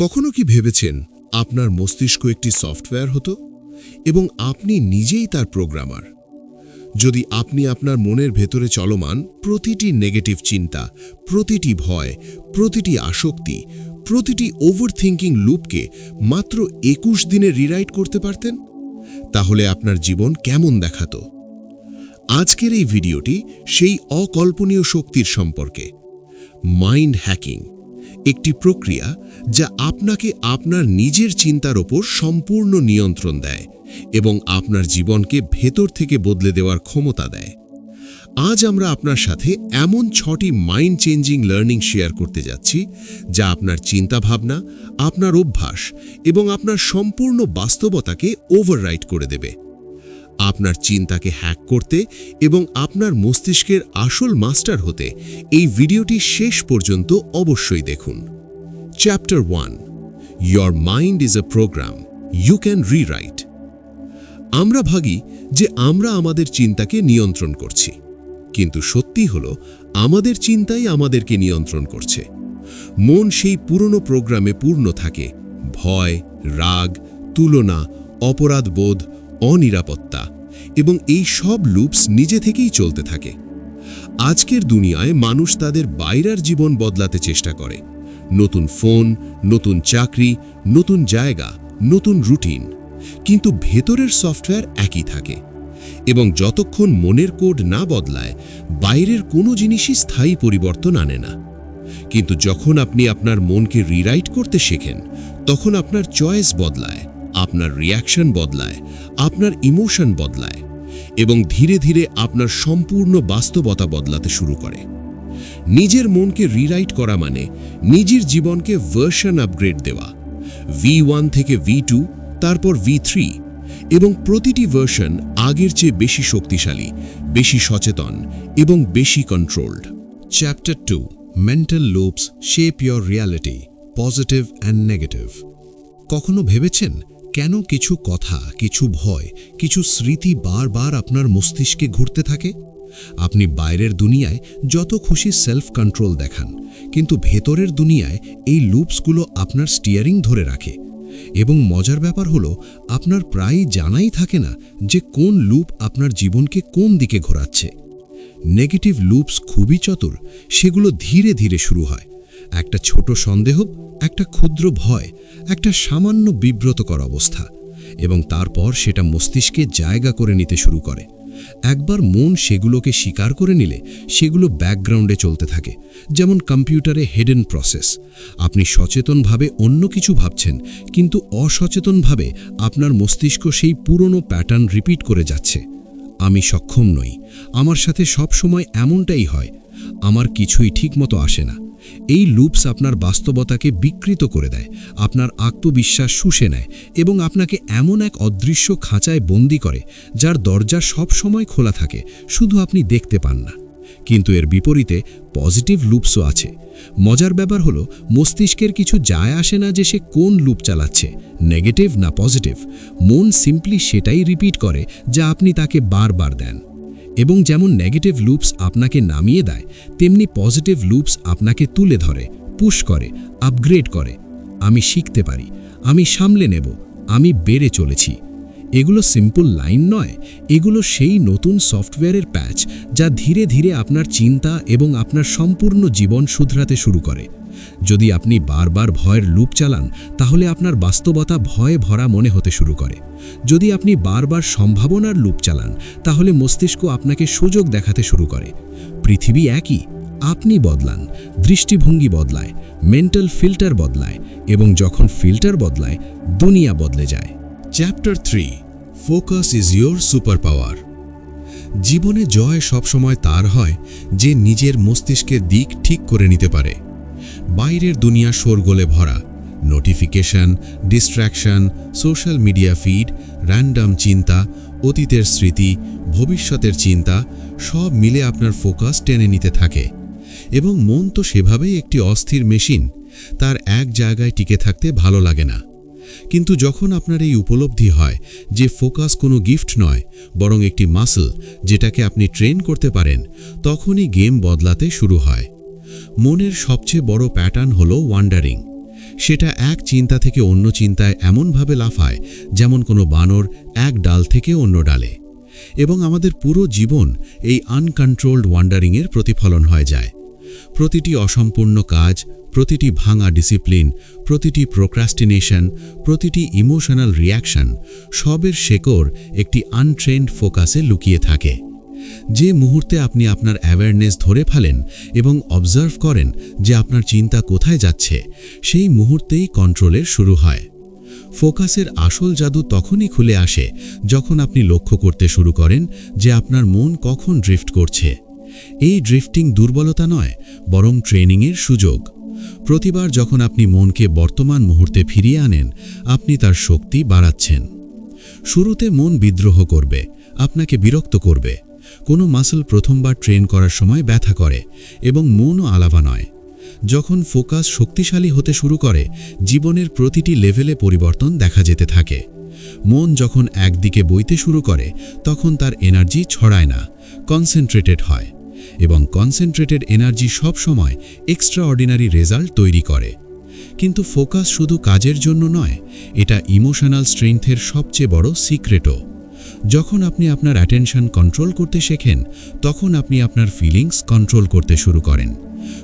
কখনো কি ভেবেছেন আপনার মস্তিষ্ক একটি সফটওয়্যার হতো এবং আপনি নিজেই তার প্রোগ্রামার? যদি আপনি আপনার মনের ভেতরে চলমান প্রতিটি নেগেটিভ চিন্তা, প্রতিটি ভয়, প্রতিটি আসক্তি, প্রতিটি ওভারথিঙ্কিং লুপকে মাত্র একুশ দিনে রিরাইট করতে পারতেন? তাহলে আপনার জীবন কেমন দেখাত? আজকের এই ভিডিওটি সেই অকল্পনীয় শক্তির সম্পর্কে। মাইন্ড হ্যাকিং একটি প্রক্রিয়া যা আপনাকে আপনার নিজের চিন্তার ওপর সম্পূর্ণ নিয়ন্ত্রণ দেয় এবং আপনার জীবনকে ভেতর থেকে বদলে দেওয়ার ক্ষমতা দেয়। আজ আমরা আপনার সাথে এমন ছটি মাইন্ড চেঞ্জিং লার্নিং শেয়ার করতে যাচ্ছি, যা আপনার চিন্তাভাবনা, আপনার অভ্যাস এবং আপনার সম্পূর্ণ বাস্তবতাকে ওভাররাইট করে দেবে। আপনার চিন্তাকে হ্যাক করতে এবং আপনার মস্তিষ্কের আসল মাস্টার হতে এই ভিডিওটি শেষ পর্যন্ত অবশ্যই দেখুন। Chapter one your mind is a program you can rewrite আমরা ভাগি যে আমরা আমাদের চিন্তাকে নিয়ন্ত্রণ করছি, কিন্তু সত্যি হল আমাদের চিন্তাই আমাদেরকে নিয়ন্ত্রণ করছে। মন সেই পুরনো প্রোগ্রামে পূর্ণ থাকে, ভয়, রাগ, তুলনা, অপরাধবোধ অনিরাপত্তা এবং এই সব লুপস নিজে থেকেই চলতে থাকে। আজকের দুনিয়ায় মানুষ তাদের বাইরের জীবন বদলাতে চেষ্টা করে। নতুন ফোন, নতুন চাকরি, নতুন জায়গা, নতুন রুটিন। কিন্তু ভেতরের সফটওয়্যার একই থাকে এবং যতক্ষণ মনের কোড না বদলায়, বাইরের কোনো জিনিসই স্থায়ী পরিবর্তন আনে না। কিন্তু যখন আপনি আপনার মনকে রিরাইট করতে শেখেন, তখন আপনার চয়েস বদলায়। আপনার রিয়াকশন বদলায়, আপনার ইমোশন বদলায় এবং ধীরে ধীরে আপনার সম্পূর্ণ বাস্তবতা বদলাতে শুরু করে। নিজের মনকে রিরাইট করা মানে নিজের জীবনকে ভার্সন আপগ্রেড দেওয়া। ভি ওয়ান থেকে ভি টু তারপর ভি থ্রি এবং প্রতিটি ভার্সন আগের চেয়ে বেশি শক্তিশালী, বেশি সচেতন এবং বেশি controlled chapter two mental loops shape your reality positive and negative কখনো ভেবেছেন কেন কিছু কথা, কিছু ভয়, কিছু স্মৃতি বারবার আপনার মস্তিষ্কে ঘুরতে থাকে? আপনি বাইরের দুনিয়ায় যত খুশি সেলফ কন্ট্রোল দেখান, কিন্তু ভেতরের দুনিয়ায় এই লুপসগুলো আপনার স্টিয়ারিং ধরে রাখে। এবং মজার ব্যাপার হলো, আপনার প্রায়ই জানাই থাকে না যে কোন লুপ আপনার জীবনকে কোন দিকে ঘোরাচ্ছে। নেগেটিভ লুপস খুবই চতুর, সেগুলো ধীরে ধীরে শুরু হয়। একটা ছোট সন্দেহ একটা ক্ষুদ্র ভয়, একটা সামান্য বিব্রতকর অবস্থা এবং তারপর সেটা মস্তিষ্কে জায়গা করে নিতে শুরু করে। একবার মন সেগুলোকে স্বীকার করে নিলে সেগুলো ব্যাকগ্রাউন্ডে চলতে থাকে, যেমন কম্পিউটারে হেডেন প্রসেস আপনি সচেতনভাবে অন্য কিছু ভাবছেন, কিন্তু অসচেতনভাবে আপনার মস্তিষ্ক সেই পুরনো প্যাটার্ন রিপিট করে যাচ্ছে। আমি সক্ষম নই, আমার সাথে সব সময় এমনটাই হয়, আমার কিছুই ঠিকমতো আসে না। এই লুপস আপনার বাস্তবতাকে বিকৃত করে দেয়, আপনার আত্মবিশ্বাস শুষে নেয় এবং আপনাকে এমন এক অদৃশ্য খাঁচায় বন্দি করে যার দরজা সব সময় খোলা থাকে, শুধু আপনি দেখতে পান না। কিন্তু এর বিপরীতে পজিটিভ লুপসও আছে। মজার ব্যাপার হলো, মস্তিষ্কের কিছু যায় আসে না যে সে কোন লুপ চালাচ্ছে, নেগেটিভ না পজিটিভ। মন সিম্পলি সেটাই রিপিট করে যা আপনি তাকে বারবার দেন। এবং যেমন নেগেটিভ লুপস আপনাকে নামিয়ে দেয়, তেমনি পজিটিভ লুপস আপনাকে তুলে ধরে পুশ করে আপগ্রেড করে। আমি শিখতে পারি, আমি সামলে নেব, আমি বেড়ে চলেছি। এগুলো সিম্পল লাইন নয়, এগুলো সেই নতুন সফটওয়্যারের প্যাচ যা ধীরে ধীরে আপনার চিন্তা এবং আপনার সম্পূর্ণ জীবন শুধরাতে শুরু করে। যদি আপনি বারবার ভয়ের লুপ চালান, তাহলে আপনার বাস্তবতা ভয়ে ভরা মনে হতে শুরু করে। যদি আপনি বারবার সম্ভাবনার লুপ চালান, তাহলে মস্তিষ্ক আপনাকে সুযোগ দেখাতে শুরু করে। পৃথিবী একই, আপনি বদলান, দৃষ্টিভঙ্গি বদলায় মেন্টাল ফিল্টার বদলায় এবং যখন ফিল্টার বদলায়, দুনিয়া বদলে যায়। Chapter three focus is your super power জীবনে জয় সবসময় তার হয়, যে নিজের মস্তিষ্কের দিক ঠিক করে নিতে পারে। বাইরের দুনিয়া শোরগোলে ভরা। Notification distraction social media feed random চিন্তা, অতীতের স্মৃতি, ভবিষ্যতের চিন্তা, সব মিলে আপনার ফোকাস টেনে নিতে থাকে। এবং মন তো সেভাবেই একটি অস্থির মেশিন তার এক জায়গায় টিকে থাকতে ভালো লাগে না। কিন্তু যখন আপনার এই উপলব্ধি হয় যে ফোকাস কোনো গিফট নয়, বরং একটি মাসল যেটাকে আপনি ট্রেন করতে পারেন, তখনই গেম বদলাতে শুরু হয়। মনের সবচেয়ে বড় প্যাটার্ন হলো ওয়ান্ডারিং সেটা এক চিন্তা থেকে অন্য চিন্তায় এমনভাবে লাফায় যেমন কোনো বানর এক ডাল থেকে অন্য ডালে। এবং আমাদের পুরো জীবন এই আনকন্ট্রোলড ওয়ান্ডারিংয়ের প্রতিফলন হয়ে যায়। প্রতিটি অসম্পূর্ণ কাজ, প্রতিটি ভাঙা ডিসিপ্লিন প্রতিটি প্রোক্রাস্টিনেশন প্রতিটি ইমোশনাল রিয়াকশন সবের শেকড় একটি আনট্রেন্ড ফোকাসে লুকিয়ে থাকে। যে মুহূর্তে আপনি আপনার অ্যাওয়ারনেস ধরে ফেলেন এবং অবজার্ভ করেন যে আপনার চিন্তা কোথায় যাচ্ছে, সেই মুহূর্তেই কন্ট্রোলের শুরু হয়। ফোকাসের আসল জাদু তখনই খুলে আসে যখন আপনি লক্ষ্য করতে শুরু করেন যে আপনার মন কখন ড্রিফট করছে। এই ড্রিফটিং দুর্বলতা নয়, বরং ট্রেনিংয়ের সুযোগ। প্রতিবার যখন আপনি মনকে বর্তমান মুহূর্তে ফিরিয়ে আনেন, আপনি তার শক্তি বাড়াচ্ছেন। শুরুতে মন বিদ্রোহ করবে, আপনাকে বিরক্ত করবে কোনো মাসল প্রথমবার ট্রেন করার সময় ব্যথা করে এবং মনও আলাবা নয়। যখন ফোকাস শক্তিশালী হতে শুরু করে, জীবনের প্রতিটি লেভেলে পরিবর্তন দেখা যেতে থাকে। মন যখন একদিকে বইতে শুরু করে, তখন তার এনার্জি ছড়ায় না, কনসেন্ট্রেটেড হয় এবং কনসেন্ট্রেটেড এনার্জি সব সময় এক্সট্রা অর্ডিনারি রেজাল্ট তৈরি করে। কিন্তু ফোকাস শুধু কাজের জন্য নয়, এটা ইমোশনাল স্ট্রেংথের সবচেয়ে বড় সিক্রেটও। যখন আপনি আপনার অ্যাটেনশন কন্ট্রোল করতে শেখেন, তখন আপনি আপনার ফিলিংস কন্ট্রোল করতে শুরু করেন।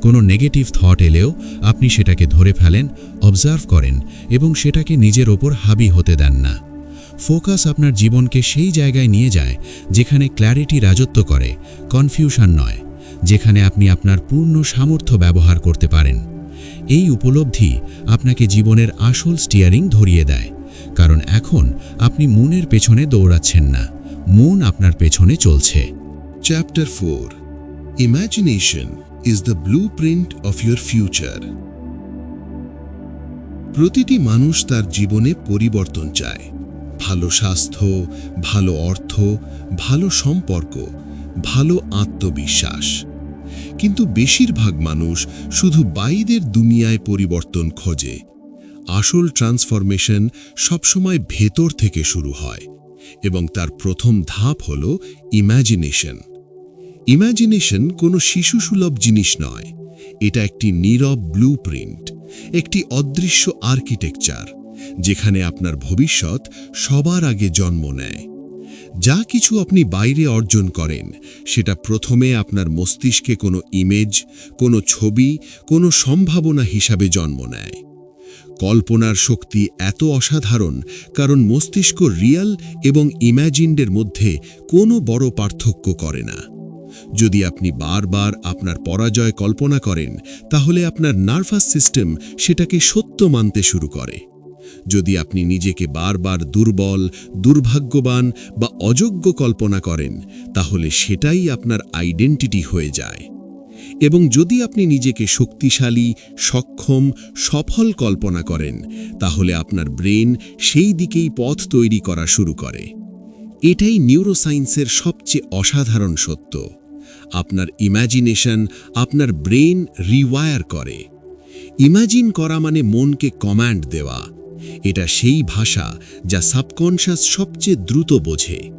কোনো নেগেটিভ থট এলেও আপনি সেটাকে ধরে ফেলেন অবজার্ভ করেন এবং সেটাকে নিজের ওপর হাবি হতে দেন না। ফোকাস আপনার জীবনকে সেই জায়গায় নিয়ে যায় যেখানে ক্ল্যারিটি রাজত্ব করে কনফিউশন নয়, যেখানে আপনি আপনার পূর্ণ সামর্থ্য ব্যবহার করতে পারেন। এই উপলব্ধি আপনাকে জীবনের আসল স্টিয়ারিং ধরিয়ে দেয়। কারণ এখন আপনি মনের পেছনে দৌড়াচ্ছেন না। মন আপনার পেছনে চলছে। Chapter four imagination is the blueprint of your future প্রতিটি মানুষ তার জীবনে পরিবর্তন চায়। ভালো স্বাস্থ্য, ভালো অর্থ, ভালো সম্পর্ক, ভালো আত্মবিশ্বাস। কিন্তু বেশিরভাগ মানুষ শুধু বাইরের দুনিয়ায় পরিবর্তন খোঁজে। আসল ট্রান্সফরমেশন সবসময় ভেতর থেকে শুরু হয় এবং তার প্রথম ধাপ হল ইম্যাজিনেশন ইম্যাজিনেশন কোনো শিশুসুলভ জিনিস নয়। এটা একটি নীরব ব্লু একটি অদৃশ্য আর্কিটেকচার, যেখানে আপনার ভবিষ্যৎ সবার আগে জন্ম নেয়। যা কিছু আপনি বাইরে অর্জন করেন, সেটা প্রথমে আপনার মস্তিষ্কে কোনো ইমেজ কোনো ছবি, কোনো সম্ভাবনা হিসাবে জন্ম নেয়। কল্পনার শক্তি এত অসাধারণ, কারণ মস্তিষ্ক রিয়াল এবং ইম্যাজিন্ডের মধ্যে কোনো বড় পার্থক্য করে না। যদি আপনি বারবার আপনার পরাজয় কল্পনা করেন, তাহলে আপনার নার্ভাস সিস্টেম সেটাকে সত্য মানতে শুরু করে। যদি আপনি নিজেকে বারবার দুর্বল, দুর্ভাগ্যবান বা অযোগ্য কল্পনা করেন, তাহলে সেটাই আপনার আইডেন্টিটি হয়ে যায়। এবং যদি আপনি নিজেকে শক্তিশালী, সক্ষম, সফল কল্পনা করেন, তাহলে আপনার ব্রেন সেই দিকেই পথ তৈরি করা শুরু করে। এটাই নিউরোসায়েন্সের সবচেয়ে অসাধারণ সত্য। আপনার ইম্যাজিনেশন আপনার ব্রেন রিওয়ায়ার করে। ইমাজিন করা মানে মনকে কমান্ড দেওয়া। এটা সেই ভাষা যা সাবকনশাস সবচেয়ে দ্রুত বোঝে।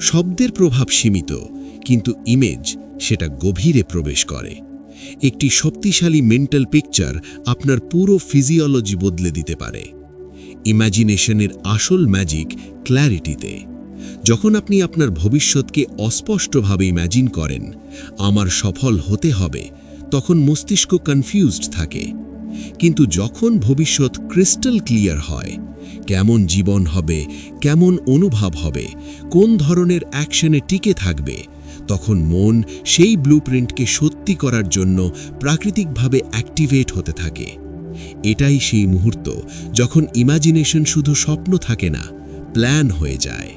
শব্দের প্রভাব সীমিত, কিন্তু ইমেজ সেটা গভীরে প্রবেশ করে। একটি শক্তিশালী মেন্টাল পিকচার আপনার পুরো ফিজিওলজি বদলে দিতে পারে। ইম্যাজিনেশনের আসল ম্যাজিক ক্ল্যারিটিতে যখন আপনি আপনার ভবিষ্যৎকে অস্পষ্টভাবে ইম্যাজিন করেন, আমার সফল হতে হবে, তখন মস্তিষ্ক কনফিউজড থাকে। কিন্তু যখন ভবিষ্যৎ ক্রিস্টাল ক্লিয়ার হয়, কেমন জীবন হবে, কেমন অনুভব হবে, কোন ধরনের অ্যাকশনে টিকে থাকবে তখন মন সেই ব্লুপ্রিন্টকে সত্যি করার জন্য প্রাকৃতিকভাবে অ্যাক্টিভেট হতে থাকে। এটাই সেই মুহূর্ত যখন ইমাজিনেশন শুধু স্বপ্ন থাকে না প্ল্যান হয়ে যায়।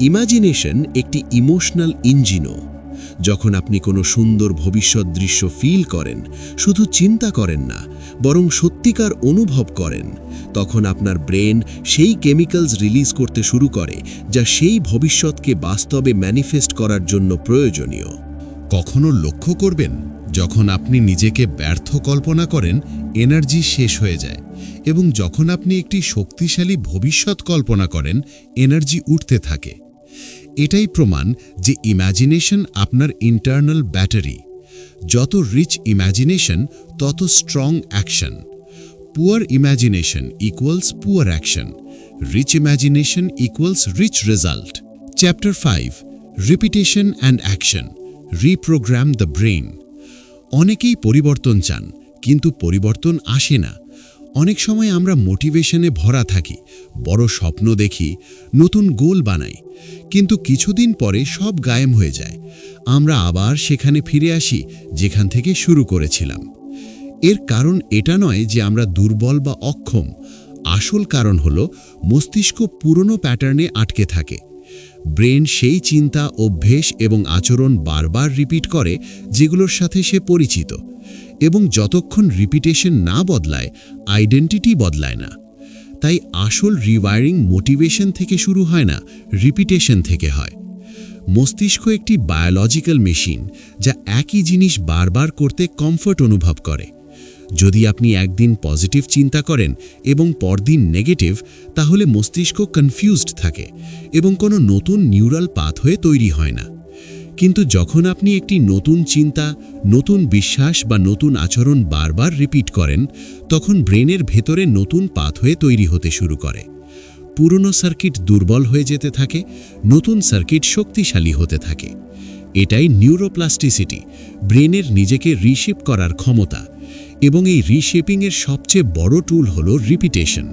ইমাজিনেশন একটি ইমোশনাল ইঞ্জিনও যখন আপনি কোনো সুন্দর ভবিষ্যৎ দৃশ্য ফিল করেন, শুধু চিন্তা করেন না, বরং সত্যিকার অনুভব করেন, তখন আপনার ব্রেন সেই কেমিক্যালস রিলিজ করতে শুরু করে, যা সেই ভবিষ্যৎকে বাস্তবে ম্যানিফেস্ট করার জন্য প্রয়োজনীয়। কখনো লক্ষ্য করবেন, যখন আপনি নিজেকে ব্যর্থ কল্পনা করেন এনার্জি শেষ হয়ে যায়, এবং যখন আপনি একটি শক্তিশালী ভবিষ্যৎ কল্পনা করেন এনার্জি উঠতে থাকে। এটাই প্রমাণ যে ইম্যাজিনেশন আপনার ইন্টারনাল ব্যাটারি যত রিচ ইম্যাজিনেশন তত strong action poor imagination equals poor action rich imagination equals rich result chapter five repetition and action reprogram the brain অনেকেই পরিবর্তন চান, কিন্তু পরিবর্তন আসে না। অনেক সময় আমরা মোটিভেশনে ভরা থাকি, বড় স্বপ্ন দেখি, নতুন গোল বানাই। কিন্তু কিছুদিন পরে সব গায়েম হয়ে যায়। আমরা আবার সেখানে ফিরে আসি, যেখান থেকে শুরু করেছিলাম। এর কারণ এটা নয় যে আমরা দুর্বল বা অক্ষম। আসল কারণ হল, মস্তিষ্ক পুরনো প্যাটার্নে আটকে থাকে। ব্রেন সেই চিন্তা, অভ্যেস এবং আচরণ বারবার রিপিট করে, যেগুলোর সাথে সে পরিচিত। এবং যতক্ষণ রিপিটেশন না বদলায় আইডেন্টিটি বদলায় না। তাই আসল রিওয়ারিং মোটিভেশন থেকে শুরু হয় না রিপিটেশন থেকে হয়। মস্তিষ্ক একটি বায়োলজিক্যাল মেশিন যা একই জিনিস বারবার করতে কমফর্ট অনুভব করে। যদি আপনি একদিন পজিটিভ চিন্তা করেন এবং পরদিন নেগেটিভ তাহলে মস্তিষ্ক কনফিউজড থাকে এবং কোনো নতুন নিউরাল পাথওয়ে তৈরি হয় না। কিন্তু যখন আপনি একটি নতুন চিন্তা, নতুন বিশ্বাস বা নতুন আচরণ বারবার রিপিট করেন, তখন ব্রেনের ভেতরে নতুন পাথওয়ে তৈরি হতে শুরু করে। পুরনো সার্কিট দুর্বল হয়ে যেতে থাকে, নতুন সার্কিট শক্তিশালী হতে থাকে। এটাই নিউরোপ্লাস্টিসিটি ব্রেনের নিজেকে রিশেপ করার ক্ষমতা। এবং এই রিশেপিংয়ের সবচেয়ে বড় টুল হল রিপিটেশন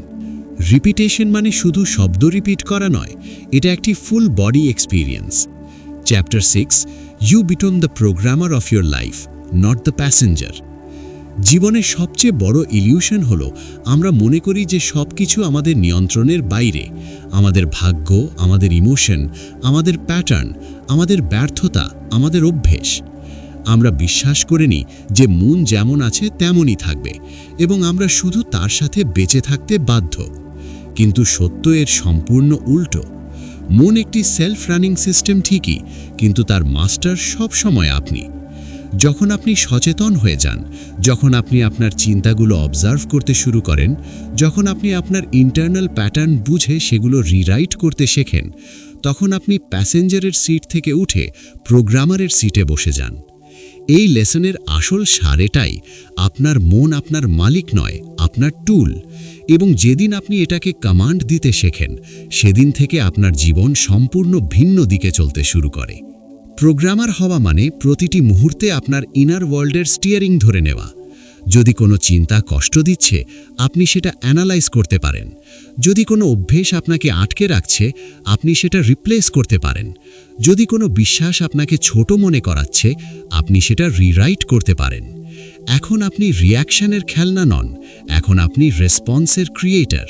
রিপিটেশন মানে শুধু শব্দ রিপিট করা নয়, এটা একটি full body experience chapter six you be the the programmer of your life not the passenger জীবনের সবচেয়ে বড় ইলিউশন হলো, আমরা মনে করি যে সব কিছু আমাদের নিয়ন্ত্রণের বাইরে। আমাদের ভাগ্য, আমাদের ইমোশন আমাদের প্যাটার্ন আমাদের ব্যর্থতা, আমাদের অভ্যেস। আমরা বিশ্বাস করে নিই যে মন যেমন আছে, তেমনই থাকবে, এবং আমরা শুধু তার সাথে বেঁচে থাকতে বাধ্য। কিন্তু সত্য এর সম্পূর্ণ উল্টো। মন একটি সেলফ রানিং সিস্টেম ঠিকই, কিন্তু তার মাস্টার সব সময় আপনি। যখন আপনি সচেতন হয়ে যান, যখন আপনি আপনার চিন্তাগুলো অবজার্ভ করতে শুরু করেন, যখন আপনি আপনার ইন্টারনাল প্যাটার্ন বুঝে সেগুলো রিরাইট করতে শেখেন, তখন আপনি প্যাসেঞ্জারের সিট থেকে উঠে প্রোগ্রামারের সিটে বসে যান। এই লেসনের আসল সারেটাই আপনার মন আপনার মালিক নয় আপনার টুল এবং যেদিন আপনি এটাকে কমান্ড দিতে শেখেন, সেদিন থেকে আপনার জীবন সম্পূর্ণ ভিন্ন দিকে চলতে শুরু করে। প্রোগ্রামার হওয়া মানে প্রতিটি মুহূর্তে আপনার ইনার ওয়ার্ল্ডের স্টিয়ারিং ধরে নেওয়া। যদি কোনো চিন্তা কষ্ট দিচ্ছে, আপনি সেটা অ্যানালাইজ করতে পারেন। যদি কোনো অভ্যেস আপনাকে আটকে রাখছে, আপনি সেটা রিপ্লেস করতে পারেন। যদি কোনো বিশ্বাস আপনাকে ছোট মনে করাচ্ছে, আপনি সেটা রিরাইট করতে পারেন। এখন আপনি রিয়াকশনের খেলনা নন, এখন আপনি রেসপন্সের ক্রিয়েটার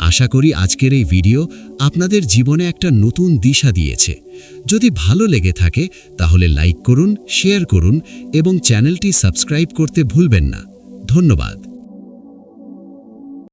আশা করি আজকের এই ভিডিও আপনাদের জীবনে একটা নতুন দিশা দিয়েছে। যদি ভালো লেগে থাকে, তাহলে লাইক করুন শেয়ার করুন এবং চ্যানেলটি সাবস্ক্রাইব করতে ভুলবেন না। ধন্যবাদ।